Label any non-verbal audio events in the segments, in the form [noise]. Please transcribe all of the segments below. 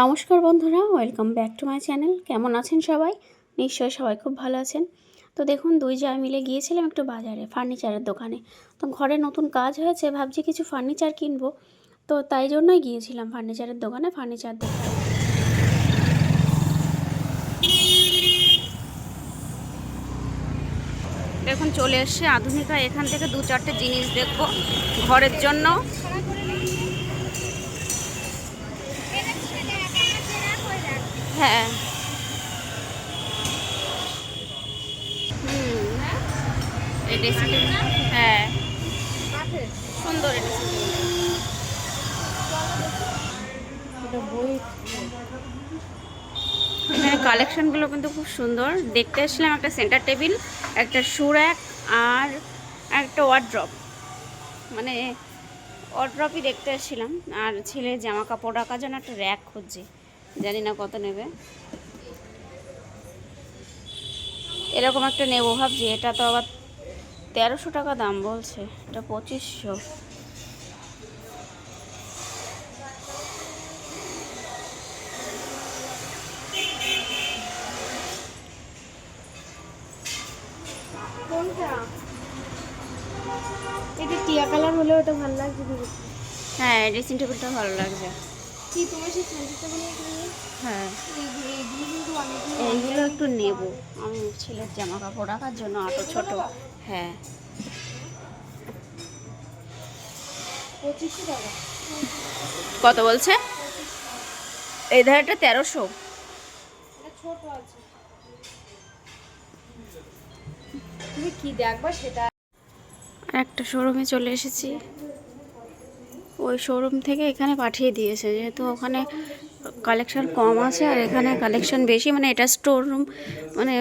নমস্কার বন্ধুরা, welcome back to my channel. কেমন আছেন সবাই? নিশ্চয়ই সবাই খুব ভালো আছেন। তো দেখুন, দুই যা মিলে গিয়েছিলাম একটু বাজারে, ফার্নিচারের দোকানে। তো ঘরে নতুন কাজ হয়েছে, ভাবছি কিছু ফার্নিচার কিনবো। তো তাই জন্যই গিয়েছিলাম ফার্নিচারের দোকানে, ফার্নিচার দেখতে দেখুন, চলে এসছে আধুনিকা। এখান থেকে দু চারটে জিনিস দেখব ঘরের জন্য। হ্যাঁ। হুম। হ্যাঁ। সুন্দর কালেকশনগুলো কিন্তু খুব সুন্দর। দেখতে এসেছিলাম একটা সেন্টার টেবিল একটা শু র্যাক আর একটা ওয়ার্ড্রপ। মানে ওয়ার্ড্রপই দেখতে এসেছিলাম। আর ছেলে জামা কাপড় রাখার জন্য একটা র্যাক খুঁজছি। জানি না কত নেবে। এরকম একটা নেব ভাবছি এটা তো আবার তেরোশো টাকা দাম বলছে এটা পঁচিশশো। এটা টিয়া কালার হলে ওটা ভালো লাগছে হ্যাঁ ড্রেসিং টেবিলটা ভালো লাগছে। কি তোমার সেই সেন্টারটা বলে হ্যাঁ। এইগুলো কিন্তু অনেকগুলো এইগুলো একটু নেব। আমি ছেলের জামা কাপড় রাখার জন্য আটো ছোট। হ্যাঁ। পঁচিশশো টাকা। কত বলছে? এই ধারটা তেরোশো। তুমি কি দেখবা সেটা একটা শোরুমে চলে এসেছি। ওই শোরুম থেকে এখানে পাঠিয়ে দিয়েছে। যেহেতু ওখানে কালেকশন কম আছে আর এখানে কালেকশন বেশি মানে এটা স্টোর রুম মানে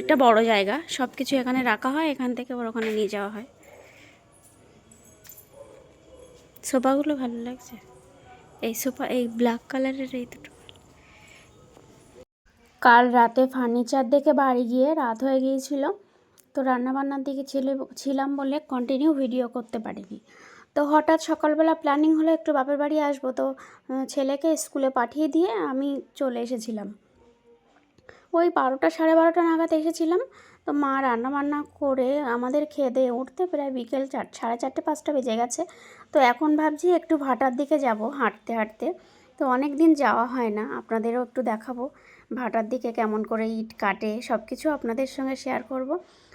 এটা বড় জায়গা। সব কিছু এখানে রাখা হয়, এখান থেকে আবার ওখানে নিয়ে যাওয়া হয়। সোফাগুলো ভালো লাগছে? এই সোফা, এই ব্ল্যাক কালারের এই দুটো। কাল রাতে ফার্নিচার দেখে বাড়ি গিয়ে রাত হয়ে গিয়েছিল। তো রান্নাবান্নার দিকে ছিল ছিলাম বলে কন্টিনিউ ভিডিও করতে পারিনি। তো হঠাৎ সকালবেলা প্ল্যানিং হলো একটু বাপের বাড়ি আসব, তো ছেলেকে স্কুলে পাঠিয়ে দিয়ে আমি চলে এসেছিলাম। ওই বারোটা সাড়ে বারোটা নাগাদ এসেছিলাম। তো মা রান্না বান্না করে আমাদের খেয়ে দিয়ে উঠতে প্রায় বিকেল চার, সাড়ে চারটে, পাঁচটা বেজে গেছে। তো এখন ভাবছি একটু ভাটার দিকে যাব হাঁটতে হাঁটতে। তো অনেক দিন যাওয়া হয় না, আপনাদেরও একটু দেখাবো। ভাটার দিকে কেমন করে ইট কাটে সব কিছু আপনাদের সঙ্গে শেয়ার করব।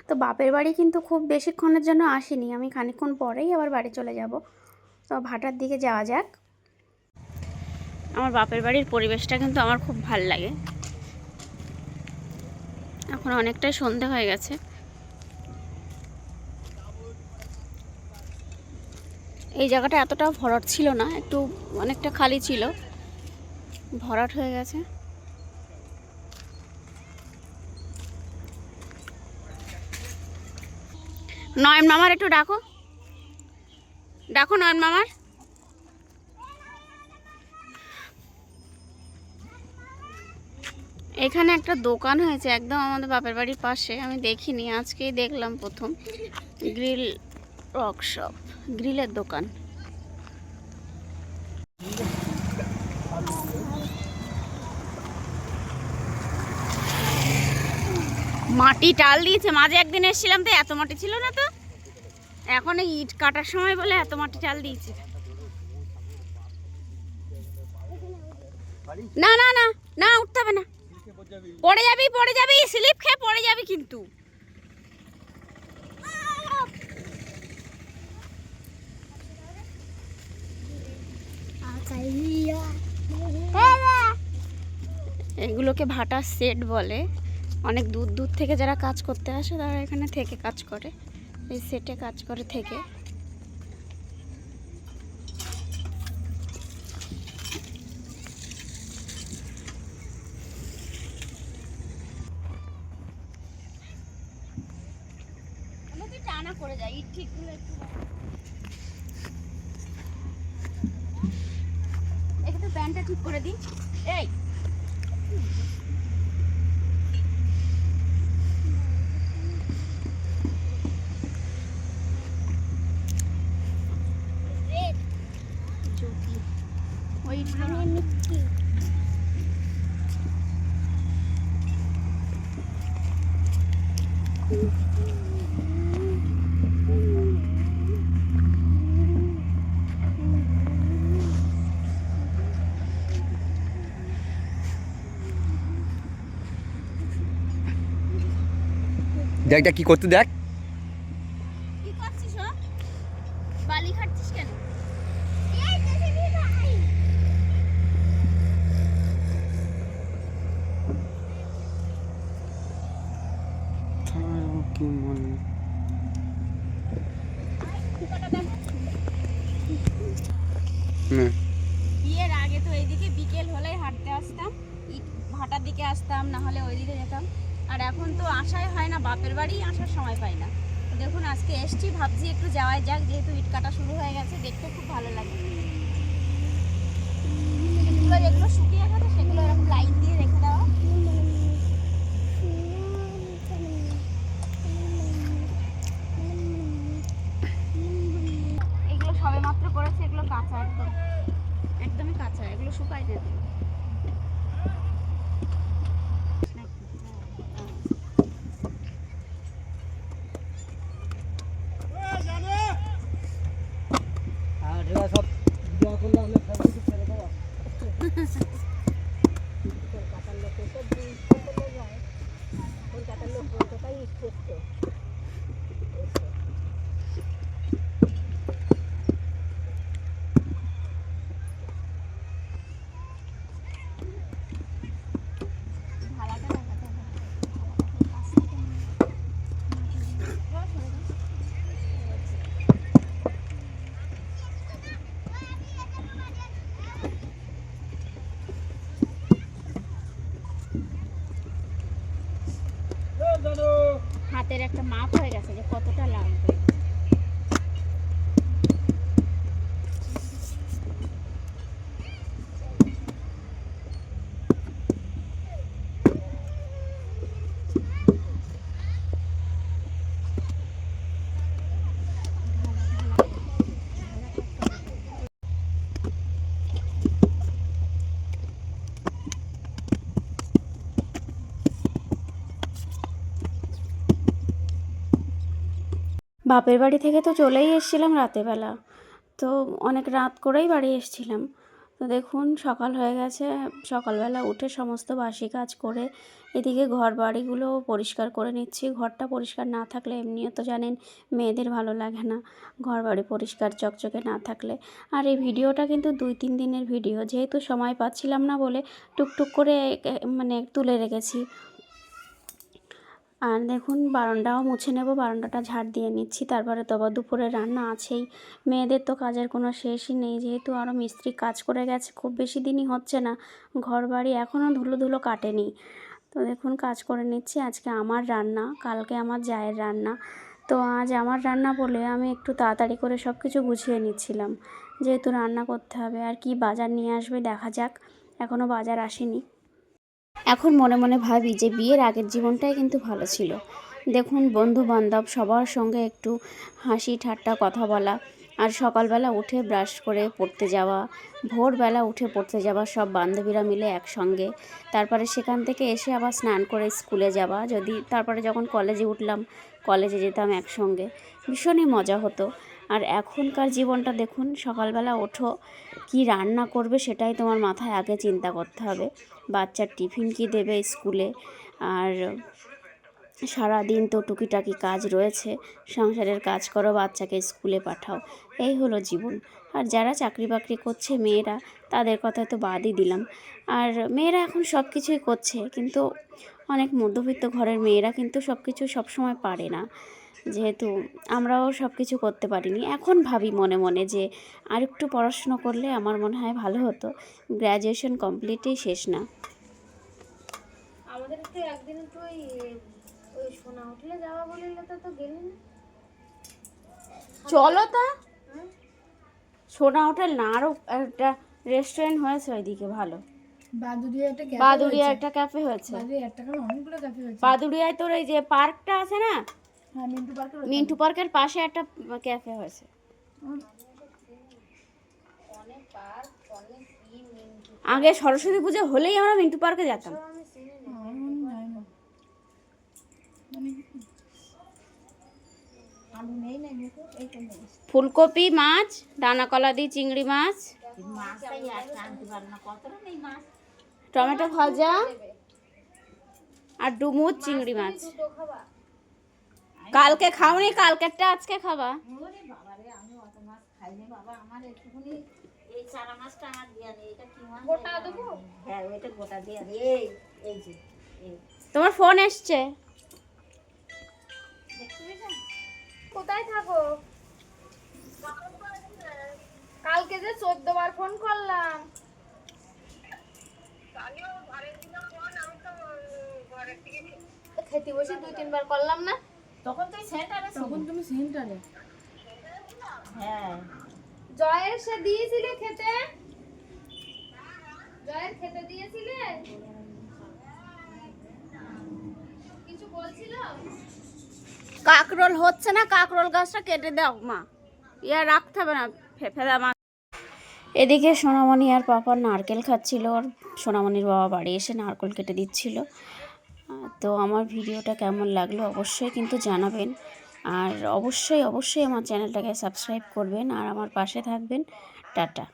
তো বাপের বাড়ি কিন্তু খুব বেশিক্ষণের জন্য আসিনি। আমি খানিকক্ষণ পরেই আবার বাড়ি চলে যাব। তো ভাটার দিকে যাওয়া যাক। আমার বাপের বাড়ির পরিবেশটা কিন্তু আমার খুব ভালো লাগে। এখন অনেকটাই সন্ধে হয়ে গেছে। এই জায়গাটা এতটা ভরাট ছিল না, একটু অনেকটা খালি ছিল। ভরাট হয়ে গেছে। নয়ন মামার একটু ডাকো। ডাকো নয়ন মামার। এখানে একটা দোকান হয়েছে একদম আমাদের বাপের বাড়ির পাশে, আমি দেখিনি, আজকেই দেখলাম প্রথম। গ্রিল ওয়ার্কশপ গ্রিলের দোকান। মাটি টাল দিয়েছে। মাঝে একদিন এসেছিলাম তো এত মাটি ছিল না তো। এখন এই ইট কাটার সময় বলে এত মাটি টাল দিয়েছে। না না না না উঠতে হবে না। পড়ে যাবি পড়ে যাবি স্লিপ খেয়ে পড়ে যাবি কিন্তু। এগুলোকে ভাটা সেট বলে। অনেক দূর দূর থেকে যারা কাজ করতে আসে, তারা এখানে থেকে কাজ করে। এই সেটে কাজ করে থেকে। টানা করে প্যান্টটা ঠিক করে দিই। এই দেখ দেখ কি করতে দেখ। কি করছিস বালি খাচ্ছিস কেন কি মনে হুম বিয়ের আগে তো এইদিকে বিকেল হলেই হাঁটতে আসতাম ভাটার দিকে আসতাম, না হলে ওইদিকে যেতাম। আর এখন তো আসাই হয় না, বাপের বাড়ি আসার সময় পাই না। দেখুন, আজকে এসছি, ভাবছি একটু যাওয়াই যাক, যেহেতু ইট কাটা শুরু হয়ে গেছে, দেখতে খুব ভালো লাগে। যেগুলো শুকিয়ে গেছে, সেগুলো এরকম লাইন দিয়ে রেখে দেওয়া this [laughs] is বাপের বাড়ি থেকে তো চলেই এসেছিলাম রাতেরবেলা তো অনেক রাত করেই বাড়ি এসেছিলাম। তো দেখুন, সকাল হয়ে গেছে। সকালবেলা উঠে সমস্ত বাসি কাজ করে এদিকে ঘর বাড়িগুলো পরিষ্কার করে নিচ্ছি। ঘরটা পরিষ্কার না থাকলে এমনিও তো জানেন, মেয়েদের ভালো লাগে না। ঘর বাড়ি পরিষ্কার চকচকে না থাকলে। আর এই ভিডিওটা কিন্তু দুই তিন দিনের ভিডিও। যেহেতু সময় পাচ্ছিলাম না বলে টুকটুক করে মানে তুলে রেখেছি। আর দেখুন, বারান্দাও মুছে নেব, বারান্দাটা ঝাড় দিয়ে নিচ্ছি। তারপরে তো আবার দুপুরে রান্না আছেই। মেয়েদের তো কাজের কোনো শেষই নেই, যেহেতু আরও মিস্ত্রি কাজ করে গেছে, খুব বেশি দিনই হচ্ছে না। ঘর বাড়ি এখনও ধুলো ধুলো কাটেনি। তো দেখুন, কাজ করে নিচ্ছি। আজকে আমার রান্না, কালকে আমার জায়ের রান্না। তো আজ আমার রান্না বলে আমি একটু তাড়াতাড়ি করে সব কিছু গুছিয়ে নিচ্ছিলাম। যেহেতু রান্না করতে হবে, আর কি বাজার নিয়ে আসবে দেখা যাক। এখনও বাজার আসেনি। এখন মনে মনে ভাবি যে বিয়ের আগের জীবনটাই কিন্তু ভালো ছিল। দেখুন বন্ধু বান্ধব সবার সঙ্গে একটু হাসি ঠাট্টা কথা বলা আর সকালবেলা উঠে ব্রাশ করে পড়তে যাওয়া, ভোরবেলা উঠে পড়তে যাওয়া সব বান্ধবীরা মিলে একসঙ্গে। তারপরে সেখান থেকে এসে আবার স্নান করে স্কুলে যাওয়া। যদি তারপরে যখন কলেজে উঠলাম, কলেজে যেতাম একসঙ্গে। ভীষণই মজা হতো। আর এখনকার জীবনটা দেখুন, সকালবেলা ওঠো, কি রান্না করবে সেটাই তোমার মাথায় আগে চিন্তা করতে হবে। বাচ্চার টিফিন কি দেবে স্কুলে? আর সারাদিন তো টুকিটাকি কাজ রয়েছে, সংসারের কাজ করো, বাচ্চাকে স্কুলে পাঠাও, এই হলো জীবন। আর যারা চাকরি বাকরি করছে মেয়েরা, তাদের কথা তো বাদই দিলাম। আর মেয়েরা এখন সব কিছুই করছে, কিন্তু অনেক মধ্যবিত্ত ঘরের মেয়েরা কিন্তু সব কিছু সবসময় পারে না। যেহেতু আমরাও সব কিছু করতে পারিনি। এখন ভাবি মনে মনে যে আর একটু পড়াশুনো করলে আমার মনে হয় ভালো হতো। গ্র্যাজুয়েশন কমপ্লিটই শেষ না। আমাদের তো একদিন তো ওই ওই হোটেলে যাওয়া বলে তো তো গেলি না। চলো তা। সোনা হোটেল না আরও একটা রেস্টুরেন্ট হয়েছে ওইদিকে ভালো। বাদুড়িয়া একটা ক্যাফে বাদুড়িয়া একটা ক্যাফে হয়েছে। বাদুড়িয়া একটা কেন অনেকগুলো ক্যাফে হয়েছে। বাদুড়িয়ায় তোর এই যে পার্কটা আছে না? হ্যাঁ মিন্টু পার্কের মিন্টু পার্কের পাশে একটা ক্যাফে হয়েছে। আগে সরস্বতী পুজো হলেই আমরা মিন্টু পার্কে যেতাম আলু নেই না মুখো এই তো নেই ফুলকপি মাছ ডানাকলা দিয়ে চিংড়ি মাছ। টমেটো ভাজা আর ডুমুর চিংড়ি মাছ। কালকে খাওনি, কালকেরটা আজকে খাবা। তোমার ফোন এসছে। দেখতে কোথায় থাকো? কালকে যে চোদ্দ বার ফোন করলাম। খেতে বসে দুই তিনবার করলাম না। তখন তুই সেন্টারে তখন তুমি সেন্টারে? হ্যাঁ। জয়ের সে দিয়েছিলে খেতে? জয়ের খেতে দিয়েছিলে? কিছু বলছিল? কাকরোল হচ্ছে না, কাকরোল গাছটা কেটে দাও, মা। ইয়া রাখতে হবে না ফেফেদা মা। এদিকে সোনামণি আর পাপা নারকেল খাচ্ছিল, আর সোনামণির বাবা বাড়ি এসে নারকেল কেটে দিচ্ছিল। তো আমার ভিডিওটা কেমন লাগল অবশ্যই কিন্তু জানাবেন। আর অবশ্যই অবশ্যই আমার চ্যানেলটাকে সাবস্ক্রাইব করবেন, আর আমার পাশে থাকবেন। টাটা।